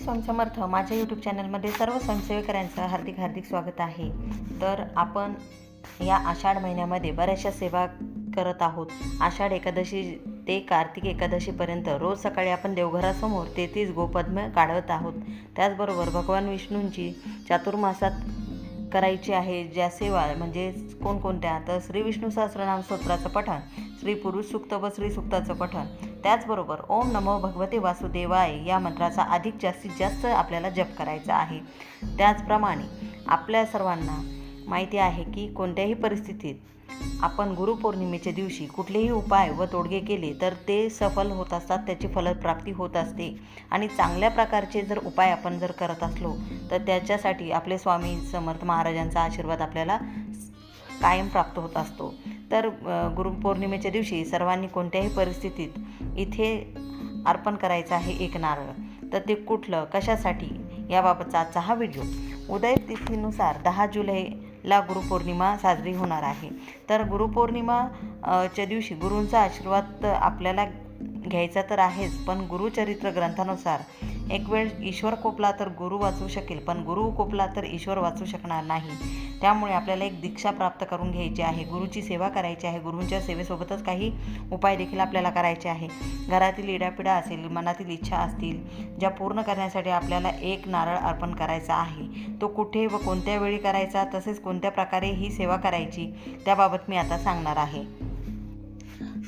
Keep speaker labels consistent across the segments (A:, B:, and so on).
A: स्वयंसमर्थ समर्थ माझ्या यूट्यूब चॅनलमध्ये सर्व स्वयंसेवकऱ्यांचं हार्दिक हार्दिक स्वागत आहे. तर आपण या आषाढ महिन्यामध्ये बऱ्याचशा सेवा करत आहोत. आषाढ एकादशी ते कार्तिक एकादशीपर्यंत रोज सकाळी आपण देवघरासमोर तेहतीस गोपद्म काढवत आहोत. त्याचबरोबर भगवान विष्णूंची चातुर्मासात करायची आहे. ज्या सेवा म्हणजे कोणकोणत्या? तर श्री विष्णू सहस्रनाम स्तोत्राचं पठण. श्री पुरुष सुक्त व श्री सुक्ताचं पठण. त्याचबरोबर ओम नमो भगवते वासुदेवाय या मंत्राचा अधिक जास्तीत जास्त आपल्याला जप करायचा आहे. त्याचप्रमाणे आपल्या सर्वांना माहिती आहे की कोणत्याही परिस्थितीत आपण गुरुपौर्णिमेच्या दिवशी कुठलेही उपाय व तोडगे केले तर ते सफल होत असतात त्याची फलप्राप्ती होत असते. आणि चांगल्या प्रकारचे जर उपाय आपण जर करत असलो तर त्याच्यासाठी आपले स्वामी समर्थ महाराजांचा आशीर्वाद आपल्याला कायम प्राप्त होत असतो. तर गुरुपौर्णिमेच्या दिवशी सर्वांनी कोणत्याही परिस्थितीत इथे अर्पण करायचं आहे एक नारळ. तर ते कुठलं कशासाठी याबाबतचा आजचा हा व्हिडिओ. उदय तिथीनुसार दहा जुलैला गुरुपौर्णिमा साजरी होणार आहे. तर गुरुपौर्णिमा च्या दिवशी गुरूंचा आशीर्वाद तर आपल्याला घ्यायचा तर आहेच पण गुरुचरित्र ग्रंथानुसार एक वेळ ईश्वर कोपला तर गुरु वाचू शकेल पण गुरु कोपला तर ईश्वर वाचू शकणार नाही. त्यामुळे आपल्याला एक दीक्षा प्राप्त करून घ्यायची आहे. गुरुची सेवा करायची आहे. गुरूंच्या सेवेसोबतच काही उपाय देखील आपल्याला करायचे आहे. घरातील इडापिडा असेल मनातील इच्छा असतील ज्या पूर्ण करण्यासाठी आपल्याला एक नारळ अर्पण करायचा आहे. तो कुठे व कोणत्या वेळी करायचा तसेच कोणत्या प्रकारे ही सेवा करायची त्याबाबत मी आता सांगणार आहे.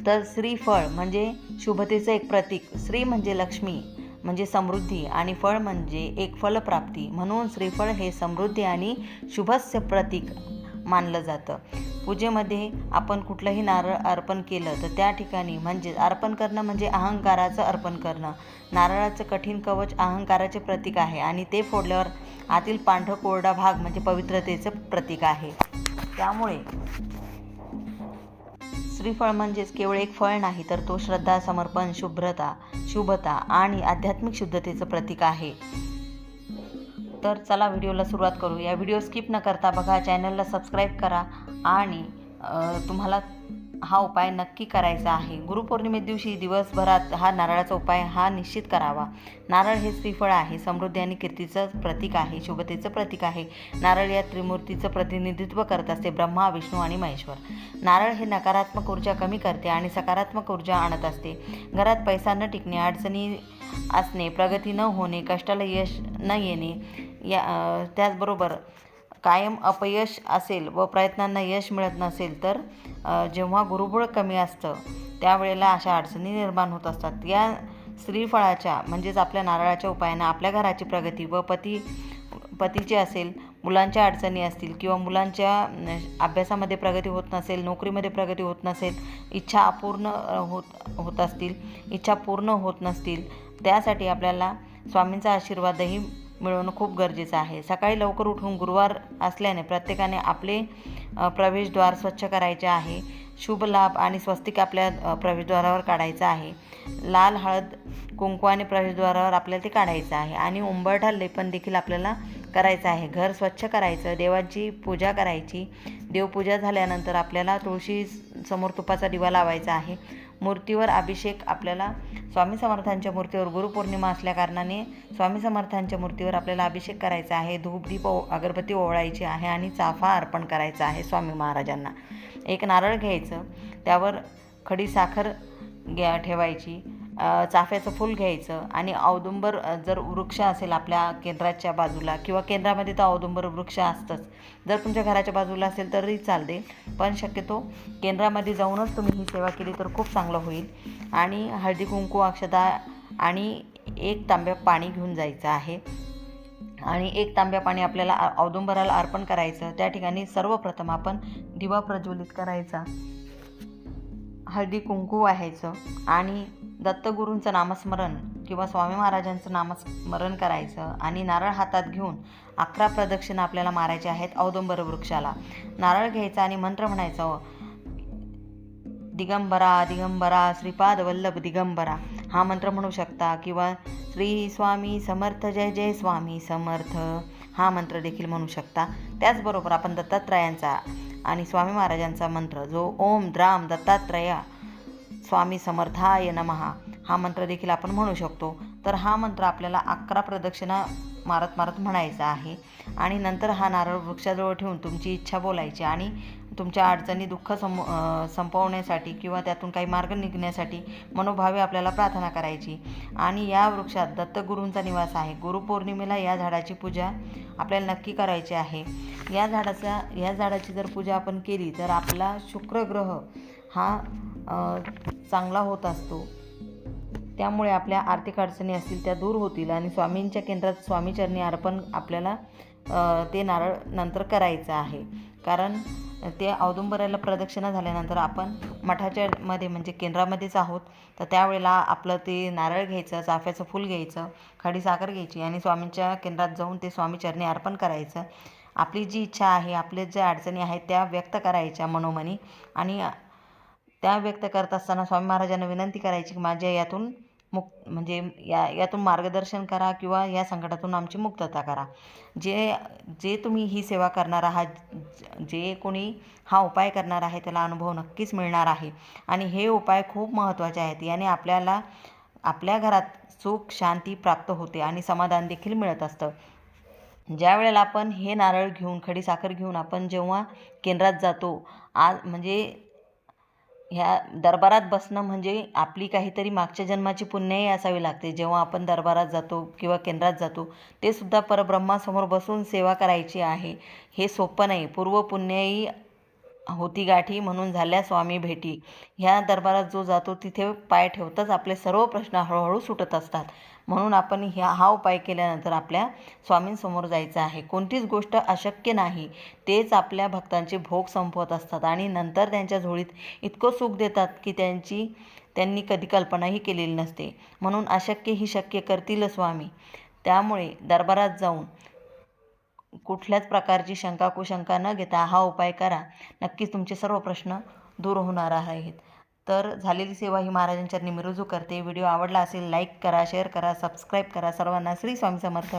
A: तर श्रीफळ म्हणजे शुभतेचं एक प्रतीक. श्री म्हणजे लक्ष्मी. म्हणजे समृद्धी आणि फळ म्हणजे एक फलप्राप्ती. म्हणून श्रीफळ हे समृद्धी आणि शुभस्य प्रतीक मानलं जातं. पूजेमध्ये आपण कुठलंही नारळ अर्पण केलं तर त्या ठिकाणी म्हणजे अर्पण करणं म्हणजे अहंकाराचं अर्पण करणं. नारळाचं कठीण कवच अहंकाराचे प्रतीक आहे आणि ते फोडल्यावर आतील पांढर कोरडा भाग म्हणजे पवित्रतेचं प्रतीक आहे. त्यामुळे श्रीफळ म्हणजेच केवळ एक फळ नाही तर तो श्रद्धा समर्पण शुभ्रता शुभता आणि आध्यात्मिक शुद्धतेचं प्रतीक आहे. तर चला व्हिडिओला सुरुवात करू. या व्हिडिओ स्किप न करता बघा चॅनलला सबस्क्राईब करा आणि तुम्हाला हा उपाय नक्की करायचा आहे. गुरुपौर्णिमे दिवशी दिवसभरात हा नारळाचा उपाय हा निश्चित करावा. नारळ हे श्रीफळ आहे. समृद्धी आणि कीर्तीचं प्रतीक आहे. शुभतेचं प्रतीक आहे. नारळ या त्रिमूर्तीचं प्रतिनिधित्व करत असते ब्रह्मा विष्णू आणि महेश्वर. नारळ हे नकारात्मक ऊर्जा कमी करते आणि सकारात्मक ऊर्जा आणत असते. घरात पैसा न टिकणे अडचणी असणे प्रगती न होणे कष्टाला यश न येणे या त्याचबरोबर कायम अपयश असेल व प्रयत्नांना यश मिळत नसेल तर जेव्हा गुरुबळ कमी असतं त्यावेळेला अशा अडचणी निर्माण होत असतात. या श्रीफळाच्या म्हणजेच आपल्या नारळाच्या उपायानं आपल्या घराची प्रगती व पती पतीची असेल मुलांच्या अडचणी असतील किंवा मुलांच्या अभ्यासामध्ये प्रगती होत नसेल नोकरीमध्ये प्रगती होत नसेल इच्छा अपूर्ण होत होत असतील इच्छा पूर्ण होत नसतील त्यासाठी आपल्याला स्वामींचा आशीर्वादही मिळवणं खूप गरजेचं आहे. सकाळी लवकर उठून गुरुवार असल्याने प्रत्येकाने आपले प्रवेशद्वार स्वच्छ करायचे आहे. शुभ लाभ आणि स्वस्तिक आपल्या प्रवेशद्वारावर काढायचं आहे. लाल हळद कुंकू आणि प्रवेशद्वारावर आपल्याला ते काढायचं आहे आणि उंबरठा लेपन देखील आपल्याला करायचं आहे. घर स्वच्छ करायचं देवाची पूजा करायची. देवपूजा झाल्यानंतर आपल्याला तुळशी समोर तुपाचा दिवा लावायचा आहे. मूर्तीवर अभिषेक आपल्याला स्वामी समर्थांच्या मूर्तीवर गुरुपौर्णिमा असल्याकारणाने स्वामी समर्थांच्या मूर्तीवर आपल्याला अभिषेक करायचा आहे. धूप दीप ओ अगरबत्ती ओवळायची आहे आणि चाफा अर्पण करायचा आहे स्वामी महाराजांना. एक नारळ घ्यायचं. त्यावर खडी साखर घ्या ठेवायची. चाफ्याचं फूल घ्यायचं आणि औदुंबर जर वृक्ष असेल आपल्या केंद्राच्या बाजूला किंवा केंद्रामध्ये तर औदुंबर वृक्ष असतंच. जर तुमच्या घराच्या बाजूला असेल तरी चालते. पण शक्यतो केंद्रामध्ये जाऊनच तुम्ही ही सेवा केली तर खूप चांगलं होईल. आणि हळदी कुंकू अक्षता आणि एक तांब्या पाणी घेऊन जायचं आहे. आणि एक तांब्या पाणी आपल्याला औदुंबराला अर्पण करायचं. त्या ठिकाणी सर्वप्रथम आपण दिवा प्रज्वलित करायचा. हळदी कुंकू व्हायचं आणि दत्तगुरूंचं नामस्मरण किंवा स्वामी महाराजांचं नामस्मरण करायचं आणि नारळ हातात घेऊन अकरा प्रदक्षिणा आपल्याला मारायच्या आहेत औदुंबर वृक्षाला. नारळ घ्यायचा आणि मंत्र म्हणायचा दिगंबरा दिगंबरा श्रीपाद वल्लभ दिगंबरा. हा मंत्र म्हणू शकता किंवा श्री स्वामी समर्थ जय जय स्वामी समर्थ. हा मंत्र देखील म्हणू शकता. त्याचबरोबर आपण दत्तात्रयांचा आणि स्वामी महाराजांचा मंत्र जो ओम द्राम दत्तात्रया स्वामी समर्थाय नमहा हा मंत्र देखील आपण म्हणू शकतो. तर हा मंत्र आपल्याला अकरा प्रदक्षिणा मारत मारत म्हणायचा आहे. आणि नंतर हा नारळ वृक्षाजवळ ठेवून तुमची इच्छा बोलायची आणि तुमच्या अडचणी दुःख सम संपवण्यासाठी किंवा त्यातून काही मार्ग निघण्यासाठी मनोभावे आपल्याला प्रार्थना करायची. आणि या वृक्षात दत्तगुरूंचा निवास आहे. गुरुपौर्णिमेला या झाडाची पूजा आपल्याला नक्की करायची आहे. या झाडाचा या झाडाची जर पूजा आपण केली तर आपला शुक्र ग्रह हा चांगला होत असतो. त्यामुळे आपल्या आर्थिक अडचणी असतील त्या दूर होतील आणि स्वामींच्या केंद्रात स्वामीचरणी अर्पण आपल्याला ते नारळ नंतर करायचं आहे. कारण ते औदुंबराला प्रदक्षिणा झाल्यानंतर आपण मठाच्या मध्ये म्हणजे केंद्रामध्येच आहोत. तर त्यावेळेला आपलं ते नारळ घ्यायचं चाफ्याचं फूल घ्यायचं खडी साखर घ्यायची आणि स्वामींच्या केंद्रात जाऊन ते स्वामीचरणी अर्पण करायचं. आपली जी इच्छा आहे आपले ज्या अडचणी आहेत त्या व्यक्त करायच्या मनोमनी आणि त्या व्यक्त करत असताना स्वामी महाराजांना विनंती करायची की माझ्या यातून मुक म्हणजे या यातून मार्गदर्शन करा किंवा या संकटातून आमची मुक्तता करा. जे जे तुम्ही ही सेवा करणार आहात जे कोणी हा उपाय करणार आहे त्याला अनुभव नक्कीच मिळणार आहे. आणि हे उपाय खूप महत्त्वाचे आहेत. याने आपल्याला आपल्या घरात सुख शांती प्राप्त होते आणि समाधान देखील मिळत असतं. ज्या वेळेला आपण हे नारळ घेऊन खडीसाखर घेऊन आपण जेव्हा केंद्रात जातो आज म्हणजे ह्या दरबारात बसणं म्हणजे आपली काहीतरी मागच्या जन्माची पुण्याई असावी लागते. जेव्हा आपण दरबारात जातो किंवा केंद्रात जातो ते सुद्धा परब्रह्मासमोर बसून सेवा करायची आहे. हे सोपं नाही. पूर्व पुण्याई होती गाठी म्हणून झाल्या स्वामी भेटी. ह्या दरबारात जो जातो तिथे पाय ठेवताच आपले सर्व प्रश्न हळूहळू सुटत असतात. म्हणून आपण ह्या हा उपाय केल्यानंतर आपल्या स्वामींसमोर जायचं आहे. कोणतीच गोष्ट अशक्य नाही. तेच आपल्या भक्तांचे भोग संपवत असतात आणि नंतर त्यांच्या झोळीत इतकं सुख देतात की त्यांची त्यांनी कधी कल्पनाही केलेली नसते. म्हणून अशक्य ही शक्य करतील स्वामी. त्यामुळे दरबारात जाऊन कुठल्याच प्रकारची शंका कुशंका न घेता हा उपाय करा. नक्कीच तुमचे सर्व प्रश्न दूर होणार आहेत. तर झालेली सेवा ही महाराजांच्या मी रुजू करते. व्हिडिओ आवडला असेल लाईक करा शेअर करा सबस्क्राईब करा. सर्वांना श्री स्वामी समर्थ.